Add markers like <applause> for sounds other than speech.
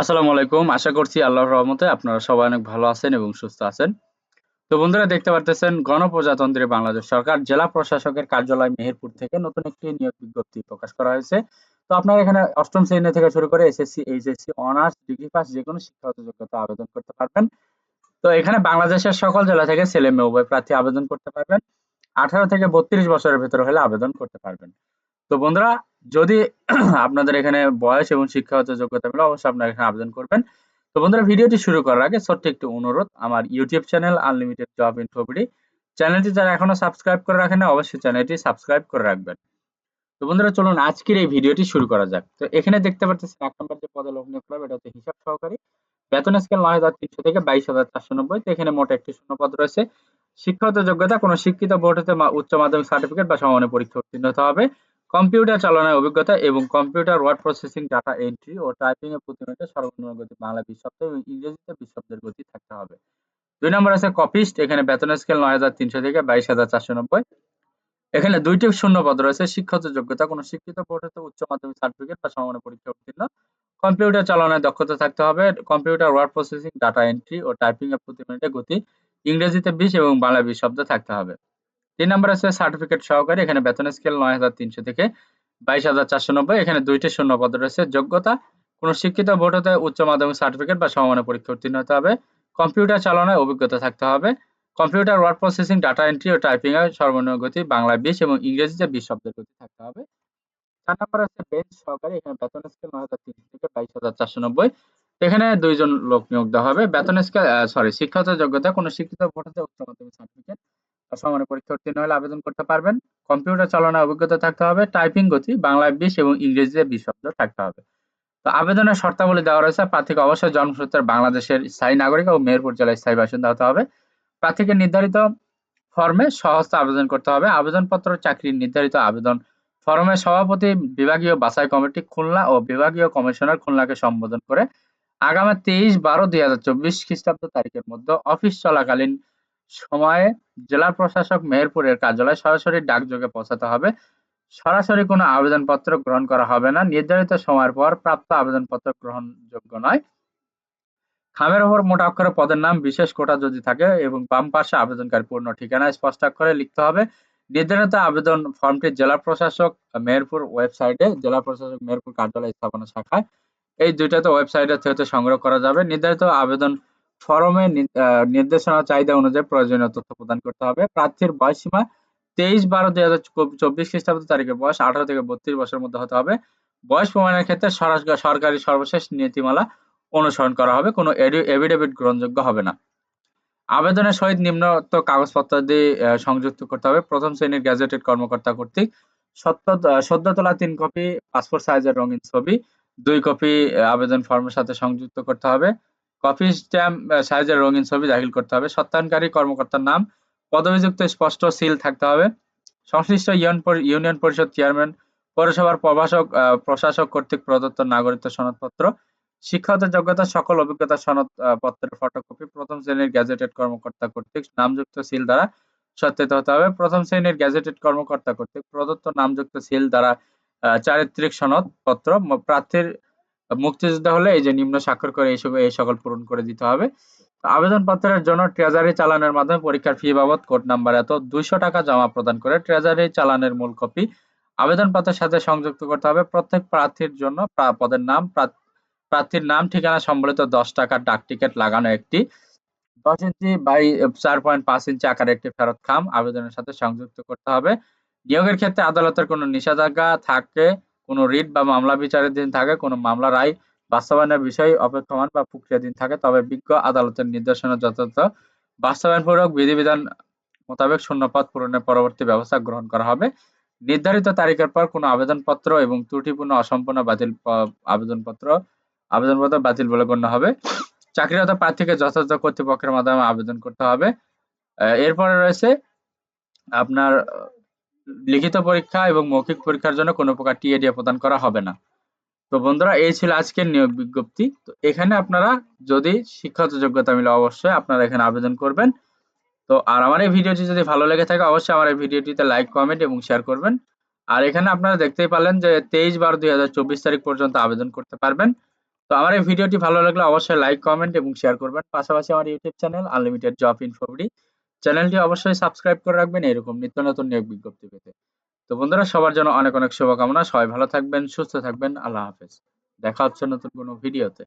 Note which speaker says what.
Speaker 1: আসসালামু আলাইকুম। আশা করছি আল্লাহর রহমতে আপনারা সবাই অনেক ভালো আছেন এবং সুস্থ আছেন। তো বন্ধুরা, দেখতে পারতেছেন, গণপ্রজাতন্ত্রী বাংলাদেশ সরকার জেলা প্রশাসকের কার্যালয় মেহেরপুর থেকে নতুন একটি নিয়োগ বিজ্ঞপ্তি প্রকাশ করা হয়েছে। তো আপনারা এখানে অষ্টম শ্রেণি থেকে শুরু করে SSC, HSC, honours, degree pass যে কোনো শিক্ষাগত যোগ্যতা আবেদন করতে পারবেন। তো এখানে বাংলাদেশের সকল জেলা থেকে ছেলে মেয়ে, উভয় প্রার্থী আবেদন করতে পারবেন। আঠারো থেকে বত্রিশ বছরের ভেতরে হলে আবেদন করতে পারবেন। তো বন্ধুরা যদি <clears throat> আপনাদের এখানে বয়স এবং শিক্ষাগত যোগ্যতা মিলে অবশ্যই আপনারা এখানে আবেদন করবেন। তো বন্ধুরা, ভিডিওটি শুরু করার আগে ছোট্ট একটু অনুরোধ। আমার YouTube channel unlimited job InfoBD চ্যানেলটি যারা এখনও সাবস্ক্রাইব করে রাখেন না অবশ্যই চ্যানেলটি সাবস্ক্রাইব করে রাখবেন। তো বন্ধুরা, চলুন আজকের এই ভিডিওটি শুরু করা যাক। তো এখানে দেখতে পাচ্ছেন এক নম্বর যে পদে লোক নিয়োগ এটা হচ্ছে হিসাব সহকারী। বেতন স্কেল নয় হাজার তিনশো থেকে বাইশ হাজার চারশো নব্বই। তো এখানে মোট একটি শূন্য পদ রয়েছে। শিক্ষাগত যোগ্যতা, কোনো শিক্ষিত বোর্ড হতে উচ্চ মাধ্যমিক সার্টিফিকেট বা সমানের পরীক্ষা উত্তীর্ণ হতে হবে। কম্পিউটার চালনায় অভিজ্ঞতা এবং computer word processing, data entry ও টাইপিং এর প্রতি মিনিটে সর্বনিম্ন গতি, বাংলা বিশ এবং ইংরেজিতে বিশ গতি থাকতে হবে। দুই নম্বর আছে কপিস্ট এখানে বেতন স্কেল নয় হাজার তিনশো থেকে বাইশ হাজার চারশো নব্বই। এখানে দুইটি শূন্য পদ রয়েছে শিক্ষাগত যোগ্যতা, কোনো শিক্ষিত বোর্ড উচ্চ মাধ্যমিক সার্টিফিকেট বা সমানের পরীক্ষা উত্তীর্ণ। কম্পিউটার চালনায় দক্ষতা থাকতে হবে, computer word processing, data entry ও টাইপিং এর প্রতি মিনিটে গতি, ইংরেজিতে বিশ এবং বাংলা বিশ শব্দ থাকতে হবে। তিন নম্বর আছে সার্টিফিকেট সহকারী, এখানে বেতন স্কেল নয় হাজার তিনশো থেকে বাইশ হাজার চারশো নব্বই, এখানে দুইটি শূন্য পদ রয়েছে, যোগ্যতা, কোনো শিক্ষিত বোর্ড হতে উচ্চ মাধ্যমিক সার্টিফিকেট বা সমমানের পরীক্ষা উত্তীর্ণ হতে হবে কম্পিউটার চালনায় অভিজ্ঞতা থাকতে হবে computer word processing data entry ও টাইপিং এর সর্বনিম্ন গতি বাংলায় বিশ এবং ইংরেজিতে বিশ শব্দের গতি থাকতে হবে, চার নম্বর আছে বেঞ্চ সহকারী, এখানে বেতন স্কেল নয় হাজার তিনশো থেকে বাইশ হাজার চারশো নব্বই, এখানে দুইজন লোক নিয়োগ দেওয়া হবে, বেতন স্কেল সরি শিক্ষাগত যোগ্যতা, কোনো শিক্ষিত বোর্ড হতে উচ্চ মাধ্যমিক সার্টিফিকেট সমানে পরীক্ষা উত্তীর্ণ হলে আবেদন করতে পারবেন। কম্পিউটার চালানোর অভিজ্ঞতা থাকতে হবে, টাইপিং গতি বাংলায় বিশ এবং ইংরেজিতে বিশ শব্দ থাকতে হবে। তো আবেদনের শর্তাবলী দেওয়া রয়েছে, প্রার্থীকে অবশ্যই জন্মসূত্রে বাংলাদেশের স্থায়ী নাগরিক ও মেহেরপুর জেলায় স্থায়ী বাসিন্দা হতে হবে। প্রার্থীকে নির্ধারিত ফর্মে সহস্তে আবেদন করতে হবে। আবেদনপত্র, চাকরির নির্ধারিত আবেদন ফর্মে সভাপতি, বিভাগীয় বাছাই কমিটি, খুলনা ও বিভাগীয় কমিশনার খুলনাকে সম্বোধন করে আগামী তেইশ বারো দুই হাজার চব্বিশ খ্রিস্টাব্দ তারিখের মধ্যে অফিস চলাকালীন সময়ে জেলা প্রশাসক মেহেরপুরের কার্যালয়ে সরাসরি ডাকযোগে পৌঁছাতে হবে। সরাসরি কোনো আবেদনপত্র গ্রহণ করা হবে না। নির্ধারিত সময়ের পর প্রাপ্ত আবেদনপত্র গ্রহণযোগ্য নয়। খামের ওপর মোটা অক্ষরে পদের নাম, বিশেষ কোটা যদি থাকে এবং বাম পাশে আবেদনকারী পূর্ণ ঠিকানা স্পষ্ট অক্ষরে লিখতে হবে। নির্ধারিত আবেদন ফর্মটি জেলা প্রশাসক মেহেরপুর ওয়েবসাইটে, জেলা প্রশাসক মেহেরপুর কার্যালয় স্থাপনা শাখায়। এই দুইটাতে ওয়েবসাইটে থেকে সংগ্রহ করা যাবে। নির্ধারিত আবেদন ফরমে নির্দেশনা চাহিদা অনুযায়ী প্রয়োজনীয় তথ্য প্রদান করতে হবে। প্রার্থীর বয়স সীমা তেইশ বারো দুই হাজার চব্বিশ খ্রিস্টাব্দ তারিখের বয়স, আঠারো থেকে বত্রিশ বছরের মধ্যে হতে হবে। বয়স প্রমাণের ক্ষেত্রে সরকারি সর্বশেষ নীতিমালা অনুসরণ করা হবে। কোনো এভিডেভিট গ্রহণযোগ্য হবে না। আবেদনের সহিত নিম্নত কাগজপত্র দিয়ে সংযুক্ত করতে হবে। প্রথম শ্রেণির গ্যাজেটেড কর্মকর্তা কর্তৃক সদ্য তোলা তিন কপি, পাসপোর্ট সাইজের রঙিন ছবি, দুই কপি আবেদন ফর্মের সাথে সংযুক্ত করতে হবে। কপি স্ট্যাম্প সাইজের রঙিন ছবি দাখিল করতে হবে। সত্যায়নকারী কর্মকর্তার নাম, পদবিযুক্ত স্পষ্ট সিল থাকতে হবে। সংশ্লিষ্ট ইউনিয়ন পরিষদ চেয়ারম্যান, পৌরসভার প্রভাষক প্রশাসক কর্তৃক প্রদত্ত নাগরিকত্ব সনদপত্র, শিক্ষাগত যোগ্যতা সকল অভিজ্ঞতা সনদ পত্রের ফটোকপি প্রথম শ্রেণির গ্যাজেটেড কর্মকর্তা কর্তৃক নামযুক্ত সিল দ্বারা সত্যায়িত হতে হবে। প্রথম শ্রেণির গ্যাজেটেড কর্মকর্তা কর্তৃক প্রদত্ত নামযুক্ত সিল দ্বারা চারিত্রিক সনদ পত্র প্রার্থীর মুক্তিযোদ্ধা হলে এই যে নিম্ন স্বাক্ষর করে এই এই সকল পূরণ করে দিতে হবে। আবেদনপত্রের জন্য ট্রেজারি চালানের মাধ্যমে পরীক্ষার ফি বাবদ কোড নাম্বার এত দুইশো টাকা জমা প্রদান করে ট্রেজারি চালানের মূল কপি আবেদনপত্রের সাথে সংযুক্ত করতে হবে। প্রত্যেক প্রার্থীর জন্য পদের নাম প্রার্থীর নাম, ঠিকানা সম্বলিত দশ টাকার ডাক টিকিট লাগানো একটি। দশ ইঞ্চি বাই, চার পয়েন্ট পাঁচ ইঞ্চি আকারের একটি ফেরত খাম। আবেদনের সাথে সংযুক্ত করতে হবে। নিয়োগের ক্ষেত্রে আদালতের কোনো নিষেধাজ্ঞা থাকে কোনো রিট বা মামলা বিচারের দিন থাকে, কোনো মামলা রায় বাস্তবায়নের বিষয় অপেক্ষমান বা প্রক্রিয়াধীন থাকে, তবে বিজ্ঞ আদালতের নির্দেশনা যথাযথ। বাস্তবায়নপূর্বক বিধিবিধান মোতাবেক শূন্যপদ পূরণের পরবর্তী ব্যবস্থা গ্রহণ করা হবে। নির্ধারিত তারিখের পর কোনো আবেদনপত্র এবং ত্রুটিপূর্ণ অসম্পূর্ণ বাতিল আবেদনপত্র আবেদনপত্র বাতিল বলে গণ্য হবে। চাকরিরত প্রার্থীকে যথাযথ কর্তৃপক্ষের মাধ্যমে আবেদন করতে হবে। এরপরে রয়েছে আপনার লিখিত পরীক্ষা এবং মৌখিক পরীক্ষার জন্য কোনো প্রকার টিএডিএ প্রদান করা হবে না। তো বন্ধুরা, এই ছিল আজকের নিয়োগ বিজ্ঞপ্তি। তো এখানে আপনারা যদি শিক্ষাগত যোগ্যতা মিলে অবশ্যই আপনারা এখানে আবেদন করবেন। তো আর আমার এই ভিডিওটি যদি ভালো লেগে থাকে, অবশ্যই আমার এই ভিডিওটিতে লাইক কমেন্ট এবং শেয়ার করবেন। আর এখানে আপনারা দেখতেই পারলেন যে তেইশ বারো দুই হাজার চব্বিশ তারিখ পর্যন্ত আবেদন করতে পারবেন। তো আমার এই ভিডিওটি ভালো লাগলে অবশ্যই লাইক কমেন্ট এবং শেয়ার করবেন। পাশাপাশি আমার YouTube channel unlimited job InfoBD চ্যানেলটি অবশ্যই সাবস্ক্রাইব করে রাখবেন, এরকম নিত্য নতুন নিয়োগ বিজ্ঞপ্তি পেতে। তো বন্ধুরা, সবার জন্য অনেক অনেক শুভকামনা। সবাই ভালো থাকবেন, সুস্থ থাকবেন। আল্লাহ হাফেজ। দেখা হচ্ছে নতুন কোনো ভিডিওতে।